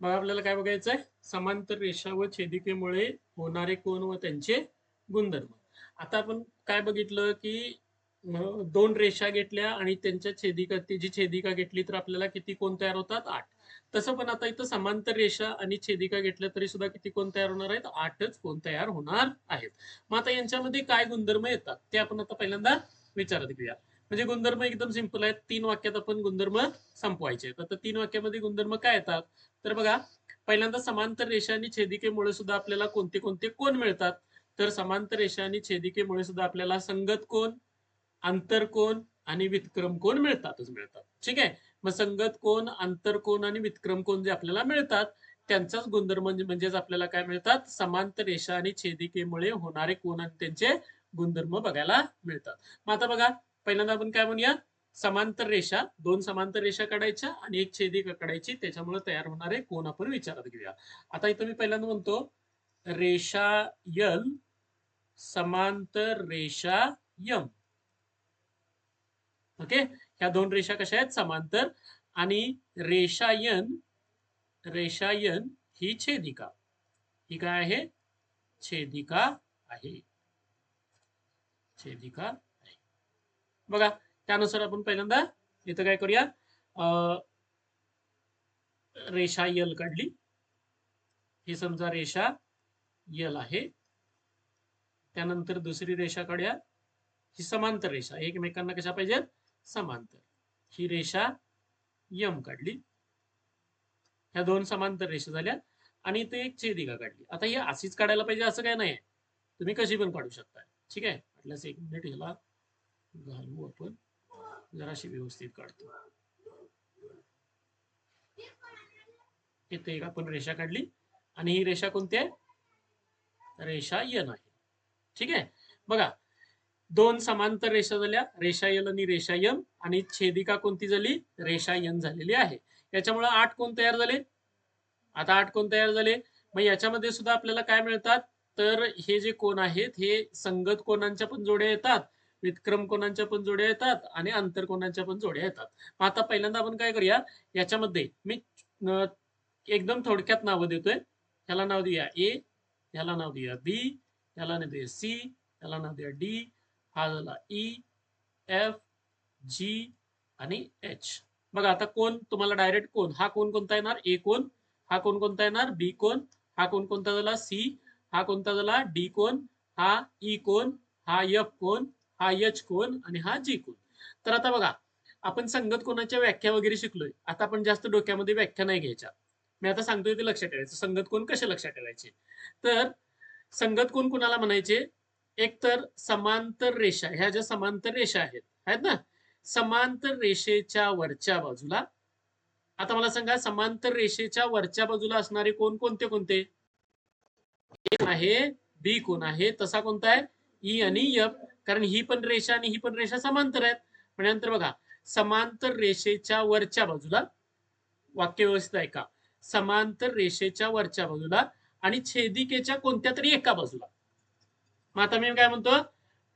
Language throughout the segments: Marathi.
मग आपल्याला काय बघायचं आहे? समांतर रेषा व छेदिकेमुळे होणारे कोण व त्यांचे गुणधर्म. आता आपण काय बघितलं की दोन रेषा घेतल्या आणि त्यांच्या छेदिका जी छेदिका घेतली तर आपल्याला किती कोण तयार होतात? आठ. तसं पण आता इथं समांतर रेषा आणि छेदिका घेतल्या तरी सुद्धा किती कोण तयार होणार आहेत? आठच कोण तयार होणार आहेत. मग आता यांच्यामध्ये काय गुणधर्म येतात? ते आपण आता पहिल्यांदा विचारात घेऊया. म्हणजे गुणधर्म एकदम सिंपल आहेत. तीन वाक्यात आपण गुणधर्म संपवायचे. तर आता तीन वाक्यामध्ये गुणधर्म काय येतात? तर बघा पहिल्यांदा समांतर रेषा आणि छेदिकेमुळे सुद्धा आपल्याला कोणते कोणते कोण मिळतात? तर समांतर रेषा आणि छेदिकेमुळे सुद्धा आपल्याला संगत कोण आंतर कोण आणि विक्रम कोण मिळतातच मिळतात. ठीक आहे? मग संगत कोण आंतर कोण आणि विक्रम कोण जे आपल्याला मिळतात त्यांचाच गुणधर्म म्हणजे- म्हणजेच आपल्याला काय मिळतात? समांतर रेषा आणि छेदिकेमुळे होणारे कोण आणि त्यांचे गुणधर्म बघायला मिळतात. मग आता बघा पहिल्यांदा आपण काय म्हणूया? समांतर रेषा दोन समांतर रेषा काढायच्या आणि एक छेदिका काढायची. त्याच्यामुळे तयार होणारे कोण आपण विचारात घेऊया. आता इथं मी पहिल्यांदा म्हणतो रेषा यल समांतर रेषा यम. ओके? ह्या दोन रेषा कशा आहेत? समांतर. आणि रेषायन रेषायन ही छेदिका. ही काय आहे? छेदिका आहे. छेदिका बघा त्यानुसार आपण पहिल्यांदा इथं काय करूया? अं, रेषा यल काढली. ही समजा रेषा यल आहे. त्यानंतर दुसरी रेषा काढूया. ही समांतर रेषा एकमेकांना कशा पाहिजेत? समांतर. ही रेषा यम काढली. ह्या दोन समांतर रेषा झाल्या आणि इथे एक छेदिका काढली. आता ही अशीच काढायला पाहिजे असं काय नाही तुम्ही कशी पण काढू शकता. ठीक आहे? म्हटल्यास एक मिनिट ह्याला घालू आपण. जराशी व्यवस्थित काढतो. येते का आपण रेषा काढली. आणि ही रेषा कोणती आहे? रेषा यन आहे ठीक आहे? बघा दोन समांतर रेषा झाल्या. रेषा यल आणि रेषा यम. आणि छेदिका कोणती झाली? रेषा यन झालेली आहे. याच्यामुळे आठ कोण तयार झाले? आता आठ कोण तयार झाले? मग याच्यामध्ये सुद्धा आपल्याला काय मिळतात? तर हे जे कोण आहेत हे संगत कोणांच्या पण जोड्या येतात. विक्रम कोणांच्या पण जोड्या येतात आणि अंतर कोणांच्या पण जोड्या येतात. आता पहिल्यांदा आपण काय करूया? याच्यामध्ये मी एकदम थोडक्यात नावं देतोय. ह्याला नाव देऊया ए ह्याला नाव देऊया बी ह्याला नाव देऊया सी ह्याला नाव देऊया डी हा झाला ई एफ जी आणि एच बघा आता कोण तुम्हाला डायरेक्ट कोण? हा कोण कोणता येणार? ए कोण. हा कोण कोणता येणार? बी कोण. हा कोण कोणता झाला? सी हा कोणता झाला? डी कोण. हा ई कोण. हा एफ कोण. हा यच कोण आणि हा जी कोण? तर आता बघा आपण संगत कोणाच्या व्याख्या वगैरे शिकलोय आता आपण जास्त डोक्यामध्ये व्याख्या नाही घ्यायच्या. मी आता सांगतोय ते लक्षात ठेवायचं. संगत कोण कसे लक्षात ठेवायचे? तर संगत कोण कुणाला म्हणायचे? एक तर समांतर रेषा ह्या ज्या समांतर रेषा आहेत आहेत ना? समांतर रेषेच्या वरच्या बाजूला. आता मला सांगा समांतर रेषेच्या वरच्या बाजूला असणारे कोण कोणते कोणते? ए आहे बी कोण आहे तसा कोणता आहे? ई आणि एफ कारण ही पण रेषा आणि ही पण रेषा समांतर आहेत. म्हणजे बघा समांतर रेषेच्या वरच्या बाजूला वाक्य व्यवस्थित आहे का? समांतर रेषेच्या वरच्या बाजूला आणि छेदिकेच्या कोणत्या तरी एका बाजूला. मग आता मी काय म्हणतो?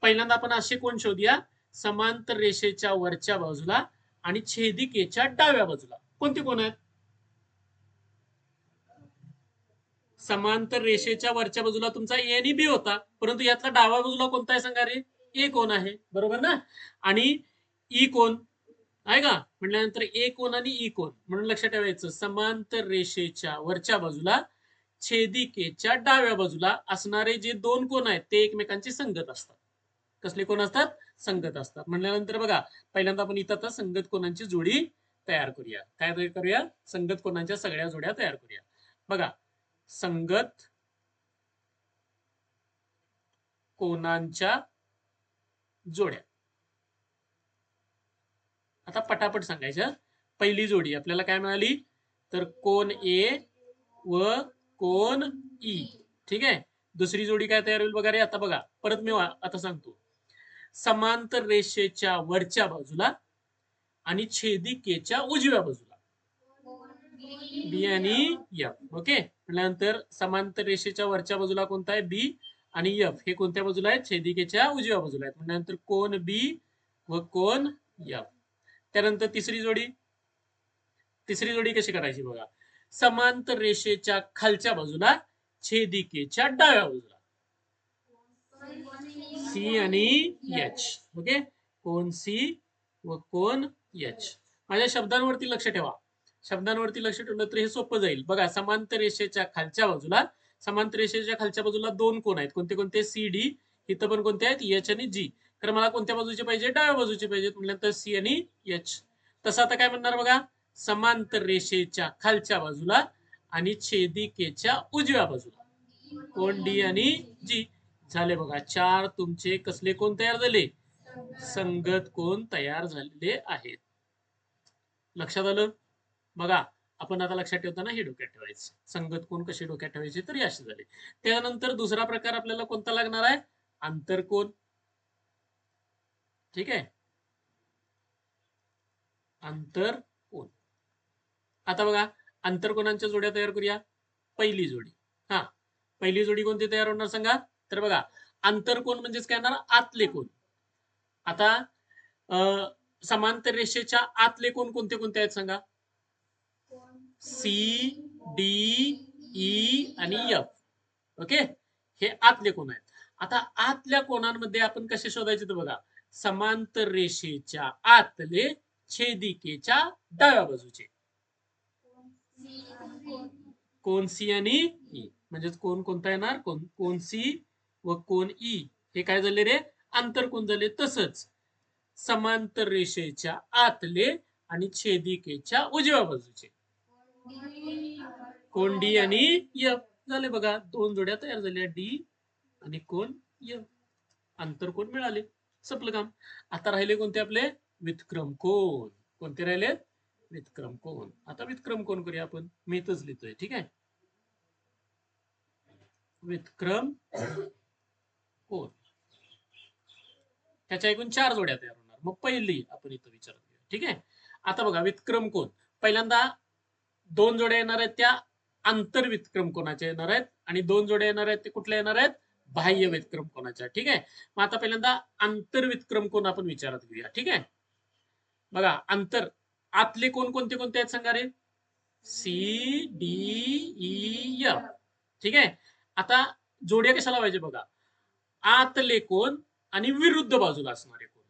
पहिल्यांदा आपण असे कोण शोधूया? समांतर रेषेच्या वरच्या बाजूला आणि छेदिकेच्या डाव्या बाजूला. कोणते कोण आहेत? समांतर रेषेच्या वरच्या बाजूला तुमचा ए आणि बी होता. परंतु यातला डाव्या बाजूला कोणता आहे सांगा रे? ए कोण आहे? बरोबर ना? आणि ई कोण? आहे का? म्हटल्यानंतर ए कोण आणि ई कोण? म्हणून लक्षात ठेवायचं समांतर रेषेच्या वरच्या बाजूला छेदिकेच्या डाव्या बाजूला असणारे जे दोन कोण आहेत ते एकमेकांची संगत असतात. कसले कोण असतात? संगत असतात. म्हणल्यानंतर बघा पहिल्यांदा आपण इथं आता संगत कोणांची जोडी तयार करूया. काय करूया? संगत कोणांच्या सगळ्या जोड्या तयार करूया. बघा संगत कोणांच्या जोड्या. आता पटापट सांगायच्या पहिली जोडी आपल्याला काय मिळाली? तर कोण ए व कोण ई. ठीक आहे? दुसरी जोडी काय तयार होईल बघा रे आता बघा. परत मी आता सांगतो. समांतर रेषेच्या वरच्या बाजूला आणि छेदिकेच्या उजव्या बाजूला. बी आणि एफ. ओके? म्हटल्यानंतर समांतर रेषेच्या वरच्या बाजूला कोणता आहे? बी. आणि एफ हे कोणत्या बाजूला आहेत? छेदिकेच्या उजव्या बाजूला आहेत. नंतर कोण बी व कोण एफ त्यानंतर तिसरी जोडी. तिसरी जोडी कशी करायची बघा? समांतर रेषेच्या खालच्या बाजूला छेदिकेच्या डाव्या बाजूला. सी आणि एच ओके कोण सी व कोण एच माझ्या शब्दांवरती लक्ष ठेवा. शब्दांवरती लक्ष ठेवलं तर हे सोपं जाईल. बघा समांतर रेषेच्या खालच्या बाजूला समांतर रेषेच्या खालच्या बाजूला दोन कोण आहेत कोणते कोणते सी डी इथं पण कोणते आहेत एच आणि जी तर मला कोणत्या बाजूचे पाहिजे? डाव्या बाजूचे पाहिजेत म्हटल्यानंतर सी आणि एच तसं आता काय म्हणणार बघा? समांतर रेषेच्या खालच्या बाजूला आणि छेदिकेच्या उजव्या बाजूला. कोण डी आणि जी झाले बघा चार. तुमचे कसले कोण तयार झाले? संगत कोण तयार झालेले आहेत? लक्षात आलं? बघा आपण आता लक्षात ठेवताना हे डोक्यात ठेवायचं. संगत कोण कशी डोक्यात ठेवायचे? तर अशी असे झाले. त्यानंतर दुसरा प्रकार आपल्याला कोणता लागणार आहे? आंतर कोण ठीक आहे? आंतर कोण आता बघा आंतरकोणांच्या जोड्या तयार करूया? पहिली जोडी. हा. पहिली जोडी कोणती तयार होणार सांगा? तर बघा आंतरकोण म्हणजेच काय येणार? आतले कोण आता समांतर रेषेच्या आतले कोण कोणते कोणते आहेत सांगा? सी डी ई आणि एफ ओके हे आतले कोण आहेत? आता आतल्या कोणांमध्ये आपण कसे शोधायचे तर बघा. समांतर रेषेच्या आतले छेदिकेच्या डाव्या बाजूचे. कोण सी आणि ई म्हणजेच कोण कोणता येणार? कोण कोण सी व कोण ई हे काय झाले रे? आंतर कोण झाले? तसंच. समांतर रेषेच्या आतले आणि छेदिकेच्या उजव्या बाजूचे. कोण डी आणि एफ झाले बघा दोन जोड्या तयार झाल्या. डी आणि कोण एफ अंतर कोण मिळाले? संपलं काम. आता राहिले कोणते आपले? विक्रम कोण? कोणते राहिले? विक्रम कोण? आता विक्रम कोण करूया आपण? मी इथंच लिहितोय ठीक आहे? विक्रम कोण? त्याच्या एकूण चार जोड्या तयार होणार. मग पहिली आपण इथं विचारत घेऊया ठीक आहे? आता बघा विक्रम कोण? पहिल्यांदा दोन जोड्या येणार आहेत त्या आंतर विक्रम कोणाच्या येणार आहेत? आणि दोन जोड्या येणार आहेत ते कुठल्या येणार आहेत? बाह्य विक्रम कोणाच्या. ठीक आहे? मग आता पहिल्यांदा आंतर विक्रम कोण आपण विचारात घेऊया. ठीक आहे? बघा आंतर आतले कोण कोणते कोणते आहेत सांगा रे? सी डी ई एफ ठीक आहे? आता जोड्या कशाला पाहिजे बघा? आतले कोण आणि विरुद्ध बाजूला असणारे कोण?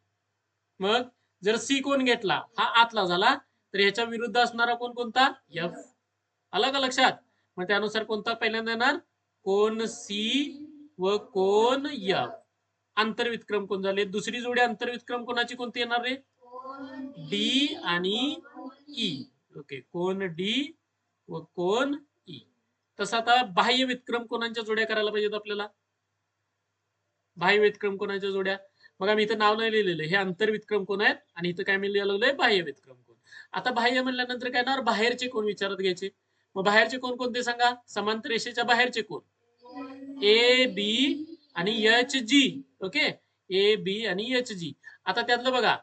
मग जर सी कोण घेतला हा आतला झाला तर ह्याच्या विरुद्ध असणारा कोण कोणता? एफ आला का लक्षात? मग त्यानुसार कोणता पहिल्यांदा येणार? कोण सी व कोण एफ आंतरविक्रम कोण झाले? दुसरी जोडी आंतरविक्रम कोणाची कोणती येणार रे? डी आणि ई ओके कोण डी व कोण ई तसं आता बाह्य विक्रम कोणाच्या जोड्या करायला पाहिजेत आपल्याला? बाह्य विक्रम कोणाच्या जोड्या? मग आम्ही इथं नाव नाही लिहिलेलं. हे आंतरविक्रम कोण आहेत? आणि इथं काय मी लिहिलेलं बाह्य विक्रम आता बाह्य म्हणल्यानंतर काय येणार? बाहेरचे कोण विचारत घ्यायचे? मग बाहेरचे कोण कोणते सांगा? समांतर रेषेच्या बाहेरचे कोण? ए बी आणि H G. Okay? A B आणि एच जी. आता त्यातलं बघा.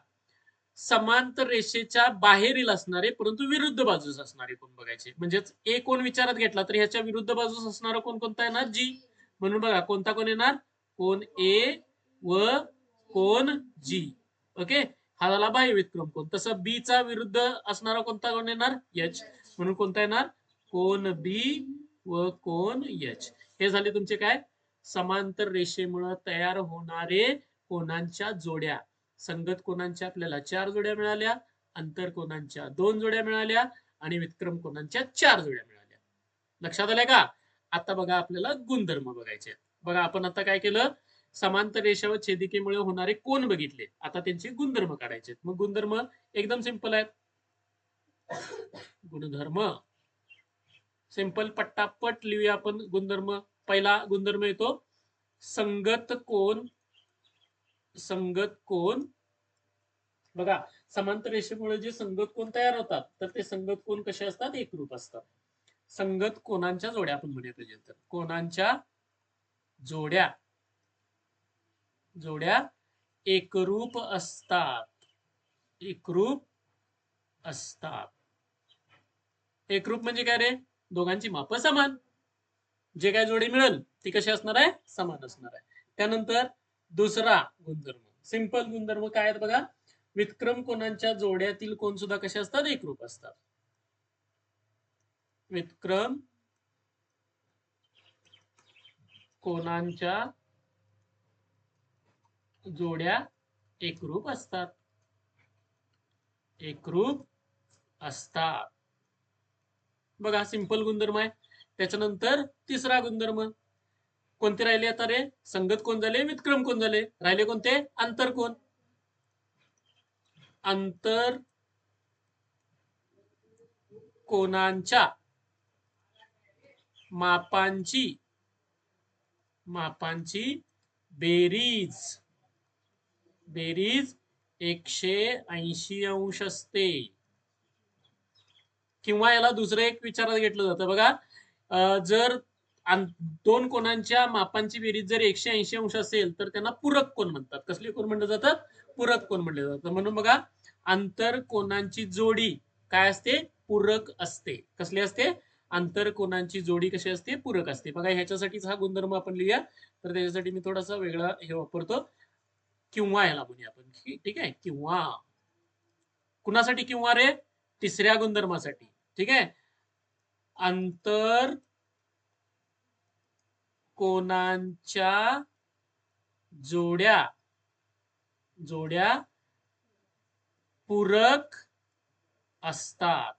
समांतर रेषेच्या बाहेरील असणारे परंतु विरुद्ध बाजूस असणारे कोण बघायचे? म्हणजेच ए कोण विचारात घेतला तर ह्याच्या विरुद्ध बाजूस असणारा कोण कोणता येणार? जी. म्हणून बघा कोणता कोण येणार? कोण ए व कोण जी. ओके? हा झाला बाह्य विक्रम कोण? तसं बी चा विरुद्ध असणारा कोणता कोण येणार? एच म्हणून कोणता येणार? कोण बी व कोण एच हे झाले तुमचे काय? समांतर रेषेमुळे तयार होणारे कोणांच्या जोड्या? संगत कोणांच्या? आपल्याला चार जोड्या मिळाल्या. अंतर कोणांच्या? दोन जोड्या मिळाल्या. आणि विक्रम कोणांच्या? चार जोड्या मिळाल्या. लक्षात आल्या का? आता बघा आपल्याला गुणधर्म बघायचे बघा आपण आता काय केलं? समांतर रेषा व छेदिकेमुळे होणारे कोण बघितले? आता त्यांचे गुणधर्म काढायचे मग गुणधर्म एकदम सिंपल आहेत. गुणधर्म. सिंपल पट्टापट लिहूया आपण गुणधर्म. पहिला गुणधर्म येतो संगत कोण? संगत कोण? बघा समांतर रेषेमुळे जे संगत कोण तयार होतात तर ते संगत कोण कसे असतात? एकरूप असतात. संगत कोणांच्या जोड्या आपण म्हणूया पाहिजे तर कोणांच्या जोड्या? जोड्या एकरूप असतात. एकरूप असतात. एकरूप म्हणजे काय रे? दोघांची माप समान. जे काय जोडी मिळेल ती कशी असणार आहे? समान असणार आहे. त्यानंतर दुसरा गुणधर्म. सिंपल गुणधर्म काय आहेत बघा? विक्रम कोणांच्या जोड्यातील कोण सुद्धा कसे असतात? एकरूप असतात. विक्रम कोणांच्या जोड्या एकरूप असतात. एकरूप असतात. बघा सिंपल गुणधर्म आहे. त्याच्यानंतर तिसरा गुणधर्म. कोणते राहिले आता रे? संगत कोण झाले? विक्रम कोण झाले? राहिले कोणते? अंतर कोण? अंतर कोणांच्या? मापांची. मापांची बेरीज. बेरीज एकशे ऐंशी अंश असते. किंवा याला दुसरं एक विचारात घेतलं जातं. बघा जर दोन कोणांच्या मापांची बेरीज जर एकशे ऐंशी अंश असेल तर त्यांना पूरक कोण म्हणतात? कसले कोण म्हणलं जातं? पूरक कोण म्हणलं जातं? म्हणून बघा आंतर कोणांची जोडी काय असते? पूरक असते. कसली असते? आंतर कोणांची जोडी कशी असते? पूरक असते. बघा ह्याच्यासाठीच हा गुणधर्म आपण लिहूया. तर त्याच्यासाठी मी थोडासा वेगळा हे वापरतो. किंवा याला म्हणूया आपण ठीक ठीक आहे किंवा. कुणासाठी किंवा रे? तिसऱ्या गुणधर्मासाठी. ठीक आहे? अंतर कोणांच्या जोड्या? जोड्या पूरक असतात.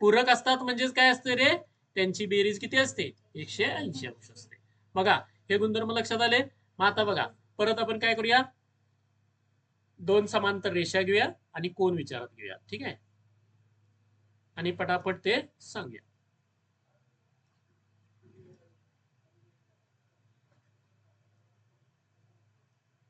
पूरक असतात म्हणजेच काय असते रे? त्यांची बेरीज किती असते? एकशे ऐंशी अंश असते. बघा हे गुणधर्म लक्षात आले? मग आता बघा परत आपण काय करूया? दोन समांतर रेषा घेऊया आणि कोण विचारात घेऊया. ठीक आहे? आणि पटापट ते सांगूया.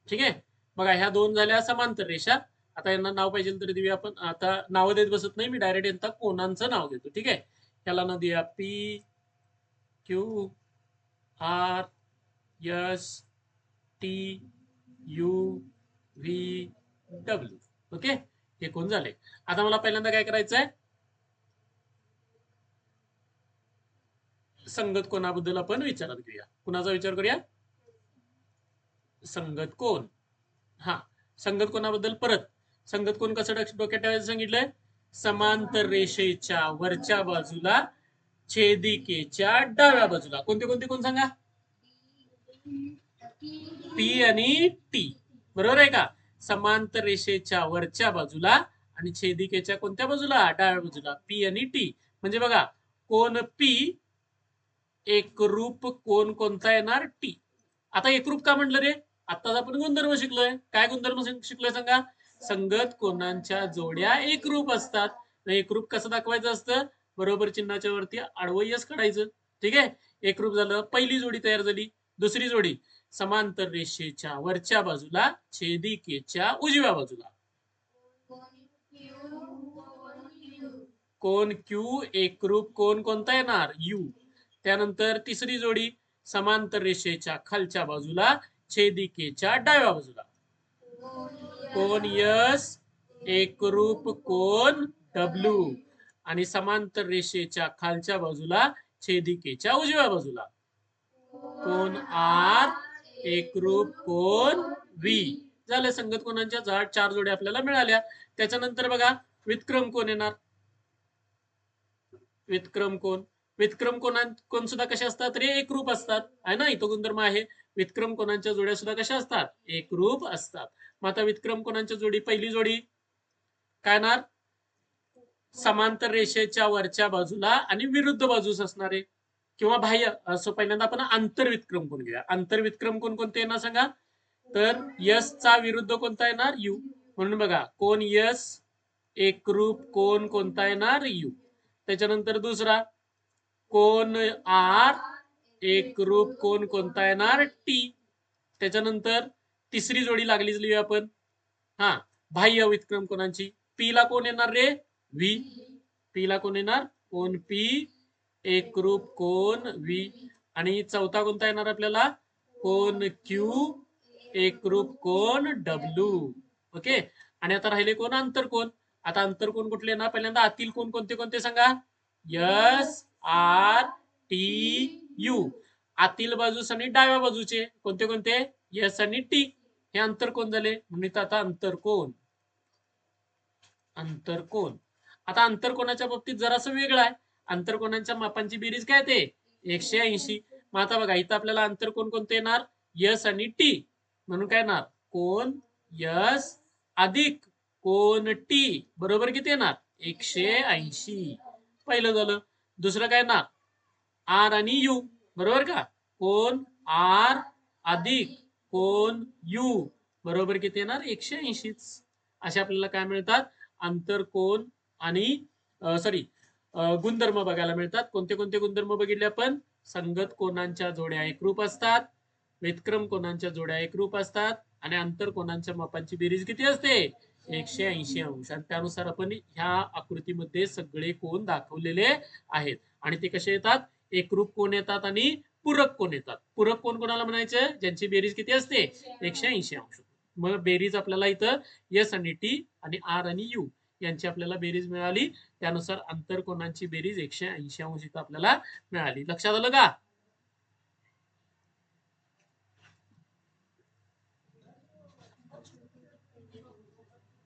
ठीक आहे? बघा ह्या दोन झाल्या समांतर रेषा. आता यांना नाव पाहिजे तरी देऊया आपण. आता नाव देत बसत नाही मी डायरेक्ट यांना कोणांचं नाव देतो ठीक आहे? याला ना देऊया P Q R S T U V W okay हे कोण झाले? आता मला पहिल्यांदा काय करायचं आहे संगत कोणाबद्दल आपण विचारात घेऊया. कुणाचा विचार करूया? संगत कोण? हा. संगत कोणाबद्दल परत. संगत कोण कसं डोक- डोक्यात ठेवायचं सांगितलंय? समांतर रेषेच्या वरच्या बाजूला छेदिकेच्या डाव्या बाजूला. कोणते कोणते कोण सांगा? पी आणि टी बरोबर आहे का? समांतर रेषेच्या वरच्या बाजूला आणि छेदिकेच्या कोणत्या बाजूला? डाव्या बाजूला. पी आणि टी म्हणजे बघा कोण पी एकरूप कोण कोणता येणार? टी आता एकरूप का म्हटलं रे? आताच आपण गुणधर्म शिकलोय. काय गुणधर्म शिकलोय सांगा? संगत कोणांच्या जोड्या एकरूप असतात. एकरूप कसं दाखवायचं असतं? बरोबर चिन्हाच्या वरती आडवयच काढायचं. ठीक आहे? एकरूप झालं पहिली जोडी तयार झाली दुसरी जोडी. समांतर रेषेच्या वरच्या बाजूला छेदिकेच्या उजव्या बाजूला. कोण क्यू एकरूप कोण कोणता येणार? यू. त्यानंतर तिसरी जोडी समांतर रेषेच्या खालच्या बाजूला छेदिकेच्या डाव्या बाजूला. कोण यस एकरूप कोण डब्ल्यू. आणि समांतर रेषेच्या खालच्या बाजूला छेदिकेच्या उजव्या बाजूला. कोण आर एकरूप कोण? व्ही झालं संगत कोणांच्या? झाड चार जोड्या आपल्याला मिळाल्या. त्याच्यानंतर बघा विक्रम कोण येणार? विक्रम कोण? विक्रम कोणा कोण सुद्धा कशा असतात? रे एकरूप असतात. आहे ना? इथं गुणधर्म आहे. विक्रम कोणांच्या जोड्या सुद्धा कशा असतात? एकरूप असतात. मग आता विक्रम कोणांच्या जोडी? पहिली जोडी काय येणार? समांतर रेषेच्या वरच्या बाजूला आणि विरुद्ध बाजूस असणारे. किंवा बाह्य असं पहिल्यांदा आपण आंतरविक्रम कोण घेऊया. आंतरविक्रम कोण कोणते येणार सांगा? तर यस चा विरुद्ध कोणता येणार? यू. म्हणून बघा कोण यस एकरूप कोण कोणता येणार? यू. त्याच्यानंतर दुसरा कोण आर एकरूप कोण कोणता येणार? टी. त्याच्यानंतर तिसरी जोडी लागलीच लिहूया आपण. हा बाह्य विक्रम कोणाची? पी ला कोण येणार रे? व्ही. पी ला कोण येणार? कोण? पी. एकरूप कोण व्ही आणि चौथा कोणता येणार आपल्याला? कोण क्यू? एकरूप कोण डब्ल्यू ओके? आणि आता राहिले कोण? अंतर कोण? आता अंतर कोण कुठले ना पहिल्यांदा आतील कोण कोणते कोणते सांगा? S R T U. आतील बाजूस आणि डाव्या बाजूचे कोणते कोणते? यस आणि टी. हे अंतर कोण झाले? म्हणून आता अंतर कोण? अंतर कोण? आता अंतर कोणाच्या बाबतीत जरासं वेगळं आहे. आंतरकोनांच्या मापांची बेरीज काय ते? एकशे ऐंशी. मग आता बघा इथं आपल्याला आंतरकोन कोणते येणार? यस आणि टी म्हणून काय येणार? कोण? यस अधिक. कोण? टी. बरोबर किती येणार? एकशे ऐंशी. पहिलं झालं. दुसरं काय येणार? आर आणि यू. बरोबर का? कोण? आर अधिक. कोण? यू. बरोबर किती येणार? एकशे ऐंशीच. असे आपल्याला काय मिळतात? आंतरकोन आणि सॉरी गुणधर्म बघायला मिळतात. कोणते कोणते गुणधर्म बघितले आपण? संगत कोणांच्या जोड्या एकरूप असतात. व्यतक्रम कोणांच्या जोड्या एकरूप असतात. आणि अंतर कोणांच्या मापांची बेरीज किती असते? एकशे ऐंशी अंश. आणि त्यानुसार आपण ह्या आकृतीमध्ये सगळे कोण दाखवलेले आहेत. आणि ते कसे येतात? एकरूप कोण येतात आणि पूरक कोण येतात? पूरक कोण कोणाला म्हणायचं? ज्यांची बेरीज किती असते? एकशे ऐंशी अंश. मग बेरीज आपल्याला इथं एस आणि टी आणि आर आणि यू यांची आपल्याला बेरीज मिळाली. त्यानुसार आंतरकोनांची बेरीज? एकशे ऐंशी अंश इथं आपल्याला मिळाली. लक्षात आलं का?